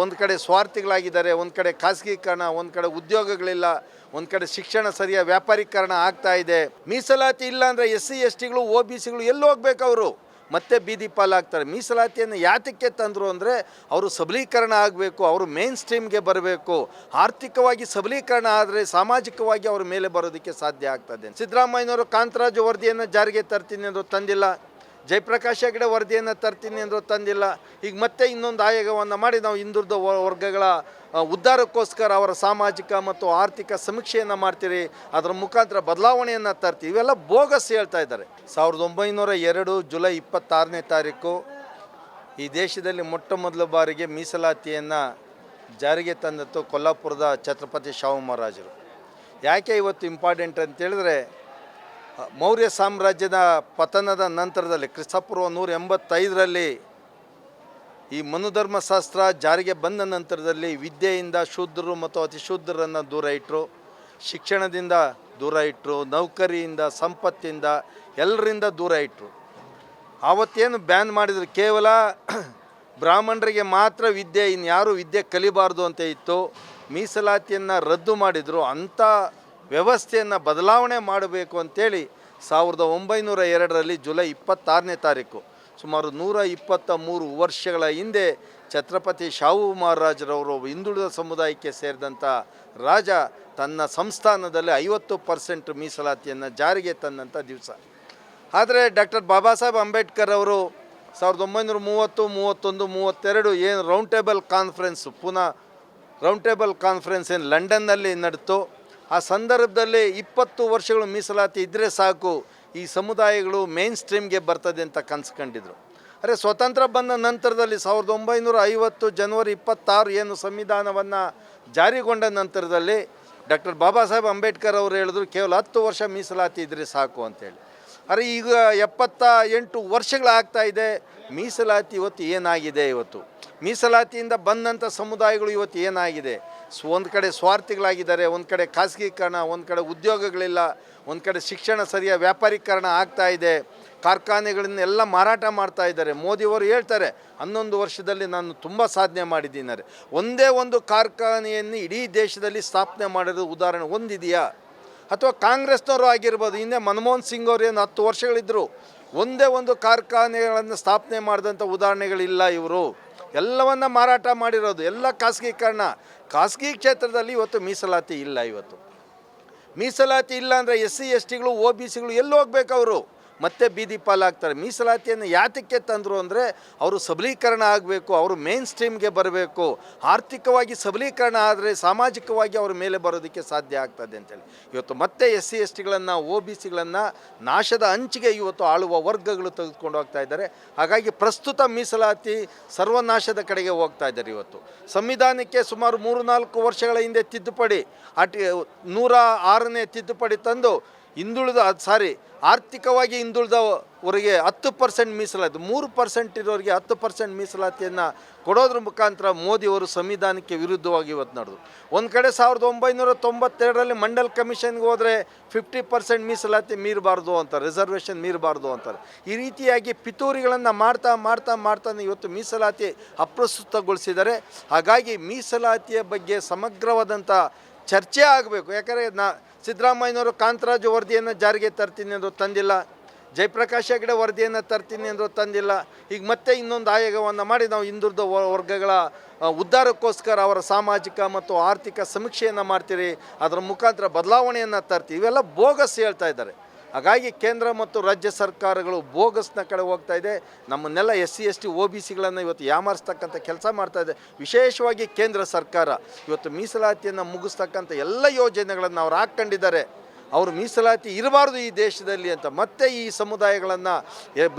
ಒಂದು ಕಡೆ ಸ್ವಾರ್ಥಿಗಳಾಗಿದ್ದಾರೆ, ಒಂದು ಕಡೆ ಖಾಸಗೀಕರಣ, ಒಂದು ಕಡೆ ಉದ್ಯೋಗಗಳಿಲ್ಲ, ಒಂದು ಕಡೆ ಶಿಕ್ಷಣ ಸರಿಯ ವ್ಯಾಪಾರೀಕರಣ ಆಗ್ತಾ ಇದೆ. ಮೀಸಲಾತಿ ಇಲ್ಲ ಅಂದರೆ ಎಸ್ ಸಿ ಎಸ್ ಟಿಗಳು ಒ ಬಿ ಸಿಗಳು ಎಲ್ಲಿ ಹೋಗ್ಬೇಕು ಅವರು? ಮತ್ತೆ ಬೀದಿ ಪಾಲಾಗ್ತಾರೆ. ಮೀಸಲಾತಿಯನ್ನು ಯಾತಕ್ಕೆ ತಂದರು ಅಂದರೆ ಅವರು ಸಬಲೀಕರಣ ಆಗಬೇಕು, ಅವರು ಮೇನ್ ಸ್ಟ್ರೀಮ್ಗೆ ಬರಬೇಕು. ಆರ್ಥಿಕವಾಗಿ ಸಬಲೀಕರಣ ಆದರೆ ಸಾಮಾಜಿಕವಾಗಿ ಅವ್ರ ಮೇಲೆ ಬರೋದಕ್ಕೆ ಸಾಧ್ಯ ಆಗ್ತದೆ. ಸಿದ್ದರಾಮಯ್ಯನವರು ಕಾಂತರಾಜು ವರದಿಯನ್ನು ಜಾರಿಗೆ ತರ್ತೀನಿ ಅಂದರು ತಂದಿಲ್ಲ. ಜಯಪ್ರಕಾಶ್ ಹೆಗಡೆ ವರದಿಯನ್ನು ತರ್ತೀನಿ ಅಂದರೂ ತಂದಿಲ್ಲ. ಈಗ ಮತ್ತೆ ಇನ್ನೊಂದು ಆಯೋಗವನ್ನು ಮಾಡಿ ನಾವು ಹಿಂದುಳಿದ ವರ್ಗಗಳ ಉದ್ಧಾರಕ್ಕೋಸ್ಕರ ಅವರ ಸಾಮಾಜಿಕ ಮತ್ತು ಆರ್ಥಿಕ ಸಮೀಕ್ಷೆಯನ್ನು ಮಾಡ್ತೀರಿ. ಅದರ ಮುಖಾಂತರ ಬದಲಾವಣೆಯನ್ನು ತರ್ತೀವಿ. ಇವೆಲ್ಲ ಬೋಗಸ್ ಹೇಳ್ತಾ ಇದ್ದಾರೆ. ಸಾವಿರದ ಒಂಬೈನೂರ ಎರಡು ಜುಲೈ ಇಪ್ಪತ್ತಾರನೇ ತಾರೀಕು ಈ ದೇಶದಲ್ಲಿ ಮೊಟ್ಟ ಮೊದಲ ಬಾರಿಗೆ ಮೀಸಲಾತಿಯನ್ನು ಜಾರಿಗೆ ತಂದದ್ದು ಕೊಲ್ಲಾಪುರದ ಛತ್ರಪತಿ ಶಾಹು ಮಹಾರಾಜರು ಯಾಕೆ ಇವತ್ತು ಇಂಪಾರ್ಟೆಂಟ್ ಅಂತ ಹೇಳಿದ್ರೆ ಮೌರ್ಯ ಸಾಮ್ರಾಜ್ಯದ ಪತನದ ನಂತರದಲ್ಲಿ ಕ್ರಿಸ್ತಪೂರ್ವ ನೂರ ಎಂಬತ್ತೈದರಲ್ಲಿ ಈ ಮನುಧರ್ಮಶಾಸ್ತ್ರ ಜಾರಿಗೆ ಬಂದ ನಂತರದಲ್ಲಿ ವಿದ್ಯೆಯಿಂದ ಶೂದ್ರರು ಮತ್ತು ಅತಿಶೂದ್ರರನ್ನು ದೂರ ಇಟ್ಟರು ಶಿಕ್ಷಣದಿಂದ ದೂರ ಇಟ್ಟರು ನೌಕರಿಯಿಂದ, ಸಂಪತ್ತಿಂದ ಎಲ್ಲರಿಂದ ದೂರ ಇಟ್ಟರು ಆವತ್ತೇನು ಬ್ಯಾನ್ ಮಾಡಿದರು, ಕೇವಲ ಬ್ರಾಹ್ಮಣರಿಗೆ ಮಾತ್ರ ವಿದ್ಯೆ, ಇನ್ಯಾರೂ ವಿದ್ಯೆ ಕಲಿಬಾರ್ದು ಅಂತ ಇತ್ತು. ಮೀಸಲಾತಿಯನ್ನು ರದ್ದು ಮಾಡಿದರು. ಅಂಥ ವ್ಯವಸ್ಥೆಯನ್ನು ಬದಲಾವಣೆ ಮಾಡಬೇಕು ಅಂತೇಳಿ ಸಾವಿರದ ಒಂಬೈನೂರ ಎರಡರಲ್ಲಿ ಜುಲೈ ಇಪ್ಪತ್ತಾರನೇ ತಾರೀಕು, ಸುಮಾರು ನೂರ ಇಪ್ಪತ್ತ ಮೂರು ವರ್ಷಗಳ ಹಿಂದೆ ಛತ್ರಪತಿ ಶಾಹು ಮಹಾರಾಜರವರು ಹಿಂದುಳಿದ ಸಮುದಾಯಕ್ಕೆ ಸೇರಿದಂಥ ರಾಜ ತನ್ನ ಸಂಸ್ಥಾನದಲ್ಲಿ ಐವತ್ತು ಪರ್ಸೆಂಟ್ ಮೀಸಲಾತಿಯನ್ನು ಜಾರಿಗೆ ತಂದಂಥ ದಿವಸ. ಆದರೆ ಡಾಕ್ಟರ್ ಬಾಬಾ ಸಾಹೇಬ್ ಅಂಬೇಡ್ಕರ್ ಅವರು ಸಾವಿರದ ಒಂಬೈನೂರ ಮೂವತ್ತು, ಮೂವತ್ತೊಂದು, ಮೂವತ್ತೆರಡು ಏನು ರೌಂಡ್ ಟೇಬಲ್ ಕಾನ್ಫರೆನ್ಸ್ ಪುನಃ ರೌಂಡ್ ಟೇಬಲ್ ಕಾನ್ಫರೆನ್ಸ್ ಏನು ಲಂಡನ್ನಲ್ಲಿ ನಡೆತು. ಆ ಸಂದರ್ಭದಲ್ಲಿ ಇಪ್ಪತ್ತು ವರ್ಷಗಳು ಮೀಸಲಾತಿ ಇದ್ದರೆ ಸಾಕು, ಈ ಸಮುದಾಯಗಳು ಮೇನ್ ಸ್ಟ್ರೀಮ್ಗೆ ಬರ್ತದೆ ಅಂತ ಕನಸು ಕಂಡಿದ್ರು ಅರೆ ಸ್ವತಂತ್ರ ಬಂದ ನಂತರದಲ್ಲಿ ಸಾವಿರದ ಒಂಬೈನೂರ ಐವತ್ತು ಜನವರಿ ಇಪ್ಪತ್ತಾರು ಏನು ಸಂವಿಧಾನವನ್ನು ಜಾರಿಗೊಂಡ ನಂತರದಲ್ಲಿ ಡಾಕ್ಟರ್ ಬಾಬಾ ಸಾಹೇಬ್ ಅಂಬೇಡ್ಕರ್ ಅವರು ಹೇಳಿದ್ರು, ಕೇವಲ ಹತ್ತು ವರ್ಷ ಮೀಸಲಾತಿ ಇದ್ದರೆ ಸಾಕು ಅಂತೇಳಿ. ಅರೆ ಈಗ ಎಪ್ಪತ್ತ ಎಂಟು ವರ್ಷಗಳಾಗ್ತಾ ಇದೆ, ಮೀಸಲಾತಿ ಇವತ್ತು ಏನಾಗಿದೆ ಇವತ್ತು? ಮೀಸಲಾತಿಯಿಂದ ಬಂದಂಥ ಸಮುದಾಯಗಳು ಇವತ್ತು ಏನಾಗಿದೆ? ಒಂದು ಕಡೆ ಸ್ವಾರ್ಥಿಗಳಾಗಿದ್ದಾರೆ, ಒಂದು ಕಡೆ ಖಾಸಗೀಕರಣ, ಒಂದು ಕಡೆ ಉದ್ಯೋಗಗಳಿಲ್ಲ, ಒಂದು ಕಡೆ ಶಿಕ್ಷಣ ಸರಿಯ ವ್ಯಾಪಾರೀಕರಣ ಆಗ್ತಾ ಇದೆ, ಕಾರ್ಖಾನೆಗಳನ್ನೆಲ್ಲ ಮಾರಾಟ ಮಾಡ್ತಾ ಇದ್ದಾರೆ. ಮೋದಿಯವರು ಹೇಳ್ತಾರೆ, ಹನ್ನೊಂದು ವರ್ಷದಲ್ಲಿ ನಾನು ತುಂಬ ಸಾಧನೆ ಮಾಡಿದ್ದೀನಾರೆ ಒಂದೇ ಒಂದು ಕಾರ್ಖಾನೆಯನ್ನು ಇಡೀ ದೇಶದಲ್ಲಿ ಸ್ಥಾಪನೆ ಮಾಡಿರೋ ಉದಾಹರಣೆ ಒಂದಿದೆಯಾ? ಅಥವಾ ಕಾಂಗ್ರೆಸ್ನವರು ಆಗಿರ್ಬೋದು, ಹಿಂದೆ ಮನಮೋಹನ್ ಸಿಂಗ್ ಅವರು ಏನು ಹತ್ತು ವರ್ಷಗಳಿದ್ದರು ಒಂದೇ ಒಂದು ಕಾರ್ಖಾನೆಗಳನ್ನು ಸ್ಥಾಪನೆ ಮಾಡಿದಂಥ ಉದಾಹರಣೆಗಳಿಲ್ಲ ಇವರು? ಎಲ್ಲವನ್ನ ಮಾರಾಟ ಮಾಡಿರೋದು, ಎಲ್ಲ ಖಾಸಗೀಕರಣ ಖಾಸಗಿ ಕ್ಷೇತ್ರದಲ್ಲಿ ಇವತ್ತು ಮೀಸಲಾತಿ ಇಲ್ಲ ಇವತ್ತು. ಮೀಸಲಾತಿ ಇಲ್ಲ ಅಂದರೆ ಎಸ್ ಸಿ ಎಸ್ ಟಿಗಳು ಒ ಬಿ ಸಿಗಳು ಎಲ್ಲಿ ಹೋಗ್ಬೇಕು ಅವರು? ಮತ್ತೆ ಬೀದಿ ಪಾಲಾಗ್ತಾರೆ. ಮೀಸಲಾತಿಯನ್ನು ಯಾತಕ್ಕೆ ತಂದರು ಅಂದರೆ ಅವರು ಸಬಲೀಕರಣ ಆಗಬೇಕು, ಅವರು ಮೇನ್ ಸ್ಟ್ರೀಮ್ಗೆ ಬರಬೇಕು. ಆರ್ಥಿಕವಾಗಿ ಸಬಲೀಕರಣ ಆದರೆ ಸಾಮಾಜಿಕವಾಗಿ ಅವ್ರ ಮೇಲೆ ಬರೋದಕ್ಕೆ ಸಾಧ್ಯ ಆಗ್ತದೆ ಅಂತೇಳಿ. ಇವತ್ತು ಮತ್ತೆ ಎಸ್ ಸಿ, ಎಸ್ ಟಿಗಳನ್ನು, ಒ ಬಿ ಸಿಗಳನ್ನು ನಾಶದ ಅಂಚಿಗೆ ಇವತ್ತು ಆಳುವ ವರ್ಗಗಳು ತೆಗೆದುಕೊಂಡು ಹೋಗ್ತಾ ಇದ್ದಾರೆ. ಹಾಗಾಗಿ ಪ್ರಸ್ತುತ ಮೀಸಲಾತಿ ಸರ್ವನಾಶದ ಕಡೆಗೆ ಹೋಗ್ತಾ ಇದ್ದಾರೆ ಇವತ್ತು. ಸಂವಿಧಾನಕ್ಕೆ ಸುಮಾರು ಮೂರು ನಾಲ್ಕು ವರ್ಷಗಳ ಹಿಂದೆ ತಿದ್ದುಪಡಿ ಅಟ್ ನೂರ ಆರನೇ ತಿದ್ದುಪಡಿ ತಂದು ಹಿಂದುಳಿದ, ಸಾರಿ, ಆರ್ಥಿಕವಾಗಿ ಹಿಂದುಳಿದವರಿಗೆ ಹತ್ತು ಪರ್ಸೆಂಟ್ ಮೀಸಲಾತಿ, ಮೂರು ಪರ್ಸೆಂಟ್ ಇರೋರಿಗೆ ಹತ್ತು ಪರ್ಸೆಂಟ್ ಮೀಸಲಾತಿಯನ್ನು ಕೊಡೋದ್ರ ಮುಖಾಂತರ ಮೋದಿಯವರು ಸಂವಿಧಾನಕ್ಕೆ ವಿರುದ್ಧವಾಗಿ ಇವತ್ತು ನಡೆದು ಒಂದು ಕಡೆ ಸಾವಿರದ ಒಂಬೈನೂರ ತೊಂಬತ್ತೆರಡರಲ್ಲಿ ಮಂಡಲ್ ಕಮಿಷನ್ಗೆ ಹೋದರೆ ಫಿಫ್ಟಿ ಪರ್ಸೆಂಟ್ ಮೀಸಲಾತಿ ಮೀರಬಾರ್ದು ಅಂತಾರೆ, ರಿಸರ್ವೇಷನ್ ಮೀರಬಾರ್ದು ಅಂತಾರೆ. ಈ ರೀತಿಯಾಗಿ ಪಿತೂರಿಗಳನ್ನು ಮಾಡ್ತಾ ಮಾಡ್ತಾ ಮಾಡ್ತಾನೆ ಇವತ್ತು ಮೀಸಲಾತಿ ಅಪ್ರಸ್ತುತಗೊಳಿಸಿದ್ದಾರೆ. ಹಾಗಾಗಿ ಮೀಸಲಾತಿಯ ಬಗ್ಗೆ ಸಮಗ್ರವಾದಂಥ ಚರ್ಚೆ ಆಗಬೇಕು. ಯಾಕಂದರೆ ನಾ ಸಿದ್ದರಾಮಯ್ಯನವರು ಕಾಂತರಾಜು ವರದಿಯನ್ನು ಜಾರಿಗೆ ತರ್ತೀನಿ ಅಂದರು ತಂದಿಲ್ಲ. ಜಯಪ್ರಕಾಶ್ ಹೆಗಡೆ ವರದಿಯನ್ನು ತರ್ತೀನಿ ಅಂದರು ತಂದಿಲ್ಲ. ಈಗ ಮತ್ತೆ ಇನ್ನೊಂದು ಆಯೋಗವನ್ನು ಮಾಡಿ ನಾವು ಹಿಂದುಳಿದ ವರ್ಗಗಳ ಉದ್ಧಾರಕ್ಕೋಸ್ಕರ ಅವರ ಸಾಮಾಜಿಕ ಮತ್ತು ಆರ್ಥಿಕ ಸಮೀಕ್ಷೆಯನ್ನು ಮಾಡ್ತೀರಿ. ಅದರ ಮುಖಾಂತರ ಬದಲಾವಣೆಯನ್ನು ತರ್ತೀವಿ. ಇವೆಲ್ಲ ಬೋಗಸ್ ಹೇಳ್ತಾ ಇದ್ದಾರೆ. ಹಾಗಾಗಿ ಕೇಂದ್ರ ಮತ್ತು ರಾಜ್ಯ ಸರ್ಕಾರಗಳು ಬೋಗಸ್ನ ಕಡೆ ಹೋಗ್ತಾ ಇದೆ. ನಮ್ಮನ್ನೆಲ್ಲ S C, S T O B, ಸಿಗಳನ್ನು ಇವತ್ತು ಯಾಮಾರಿಸ್ತಕ್ಕಂಥ ಕೆಲಸ ಮಾಡ್ತಾ ಇದೆ. ವಿಶೇಷವಾಗಿ ಕೇಂದ್ರ ಸರ್ಕಾರ ಇವತ್ತು ಮೀಸಲಾತಿಯನ್ನು ಮುಗಿಸ್ತಕ್ಕಂಥ ಎಲ್ಲ ಯೋಜನೆಗಳನ್ನು ಅವ್ರು ಹಾಕ್ಕೊಂಡಿದ್ದಾರೆ. ಅವರು ಮೀಸಲಾತಿ ಇರಬಾರ್ದು ಈ ದೇಶದಲ್ಲಿ ಅಂತ ಮತ್ತೆ ಈ ಸಮುದಾಯಗಳನ್ನು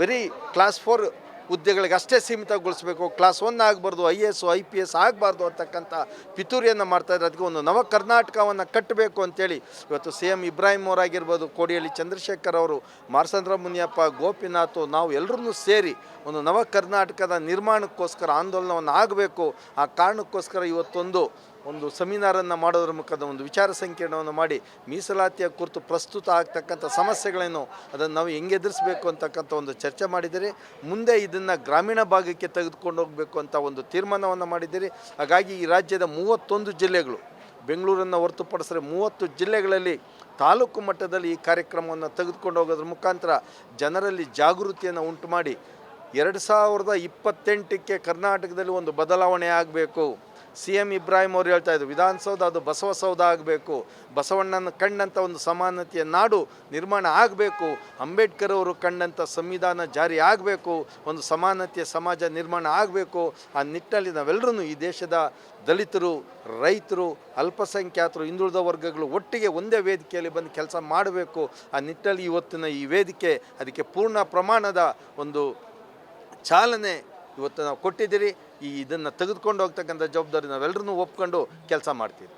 ಬರೀ ಕ್ಲಾಸ್ ಫೋರ್ ಹುದ್ದೆಗಳಿಗೆ ಅಷ್ಟೇ ಸೀಮಿತಗೊಳಿಸಬೇಕು. ಕ್ಲಾಸ್ ಒನ್ ಆಗಬಾರ್ದು I A S I P S ಆಗಬಾರ್ದು ಅಂತಕ್ಕಂಥ ಪಿತೂರಿಯನ್ನು ಮಾಡ್ತಾ ಇದ್ದಾರೆ. ಅದಕ್ಕೆ ಒಂದು ನವ ಕರ್ನಾಟಕವನ್ನು ಕಟ್ಟಬೇಕು ಅಂತೇಳಿ ಇವತ್ತು ಸಿ ಎಂ ಇಬ್ರಾಹಿಂ ಅವರಾಗಿರ್ಬೋದು ಕೋಡಿಯಲ್ಲಿ ಚಂದ್ರಶೇಖರ್ ಅವರು, ಮಾರಸಂದ್ರ ಮುನಿಯಪ್ಪ, ಗೋಪಿನಾಥ್, ನಾವು ಎಲ್ಲರನ್ನೂ ಸೇರಿ ಒಂದು ನವ ಕರ್ನಾಟಕದ ನಿರ್ಮಾಣಕ್ಕೋಸ್ಕರ ಆಂದೋಲನವನ್ನು ಆಗಬೇಕು. ಆ ಕಾರಣಕ್ಕೋಸ್ಕರ ಇವತ್ತೊಂದು ಒಂದು ಸೆಮಿನಾರನ್ನು ಮಾಡೋದ್ರ ಮುಖದ ಒಂದು ವಿಚಾರ ಸಂಕಿರಣವನ್ನು ಮಾಡಿ ಮೀಸಲಾತಿಯ ಕುರಿತು ಪ್ರಸ್ತುತ ಆಗ್ತಕ್ಕಂಥ ಸಮಸ್ಯೆಗಳೇನು, ಅದನ್ನು ನಾವು ಹೆಂಗೆ ಎದುರಿಸಬೇಕು ಅಂತಕ್ಕಂಥ ಒಂದು ಚರ್ಚೆ ಮಾಡಿದ್ದೀರಿ. ಮುಂದೆ ಇದನ್ನು ಗ್ರಾಮೀಣ ಭಾಗಕ್ಕೆ ತೆಗೆದುಕೊಂಡು ಹೋಗಬೇಕು ಅಂತ ಒಂದು ತೀರ್ಮಾನವನ್ನು ಮಾಡಿದ್ದೀರಿ. ಹಾಗಾಗಿ ಈ ರಾಜ್ಯದ ಮೂವತ್ತೊಂದು ಜಿಲ್ಲೆಗಳು, ಬೆಂಗಳೂರನ್ನು ಹೊರತುಪಡಿಸಿದ್ರೆ ಮೂವತ್ತು ಜಿಲ್ಲೆಗಳಲ್ಲಿ ತಾಲೂಕು ಮಟ್ಟದಲ್ಲಿ ಈ ಕಾರ್ಯಕ್ರಮವನ್ನು ತೆಗೆದುಕೊಂಡು ಹೋಗೋದ್ರ ಮುಖಾಂತರ ಜನರಲ್ಲಿ ಜಾಗೃತಿಯನ್ನು ಉಂಟು ಮಾಡಿ ಎರಡು ಸಾವಿರದ ಇಪ್ಪತ್ತೆಂಟಕ್ಕೆ ಕರ್ನಾಟಕದಲ್ಲಿ ಒಂದು ಬದಲಾವಣೆ ಆಗಬೇಕು. ಸಿ ಎಂ ಇಬ್ರಾಹಿಂ ಅವರು ಹೇಳ್ತಾ ಇದ್ರು, ವಿಧಾನಸೌಧ ಅದು ಬಸವಸೌಧ ಆಗಬೇಕು, ಬಸವಣ್ಣನ ಕಂಡಂಥ ಒಂದು ಸಮಾನತೆಯ ನಾಡು ನಿರ್ಮಾಣ ಆಗಬೇಕು, ಅಂಬೇಡ್ಕರ್ ಅವರು ಕಂಡಂಥ ಸಂವಿಧಾನ ಜಾರಿ ಆಗಬೇಕು, ಒಂದು ಸಮಾನತೆಯ ಸಮಾಜ ನಿರ್ಮಾಣ ಆಗಬೇಕು, ಆ ನಿಟ್ಟಿನಲ್ಲಿ ನಾವೆಲ್ಲರೂ ಈ ದೇಶದ ದಲಿತರು, ರೈತರು, ಅಲ್ಪಸಂಖ್ಯಾತರು, ಹಿಂದುಳಿದ ವರ್ಗಗಳು ಒಟ್ಟಿಗೆ ಒಂದೇ ವೇದಿಕೆಯಲ್ಲಿ ಬಂದು ಕೆಲಸ ಮಾಡಬೇಕು, ಆ ನಿಟ್ಟಿನಲ್ಲಿ ಇವತ್ತಿನ ಈ ವೇದಿಕೆ ಅದಕ್ಕೆ ಪೂರ್ಣ ಪ್ರಮಾಣದ ಒಂದು ಚಾಲನೆ ಇವತ್ತು ನಾವು ಕೊಟ್ಟಿದ್ದೀರಿ ಈ ಇದನ್ನು ತೆಗೆದುಕೊಂಡು ಹೋಗ್ತಕ್ಕಂಥ ಜವಾಬ್ದಾರಿ ನಾವೆಲ್ಲರೂ ಒಪ್ಕೊಂಡು ಕೆಲಸ ಮಾಡ್ತೀವಿ.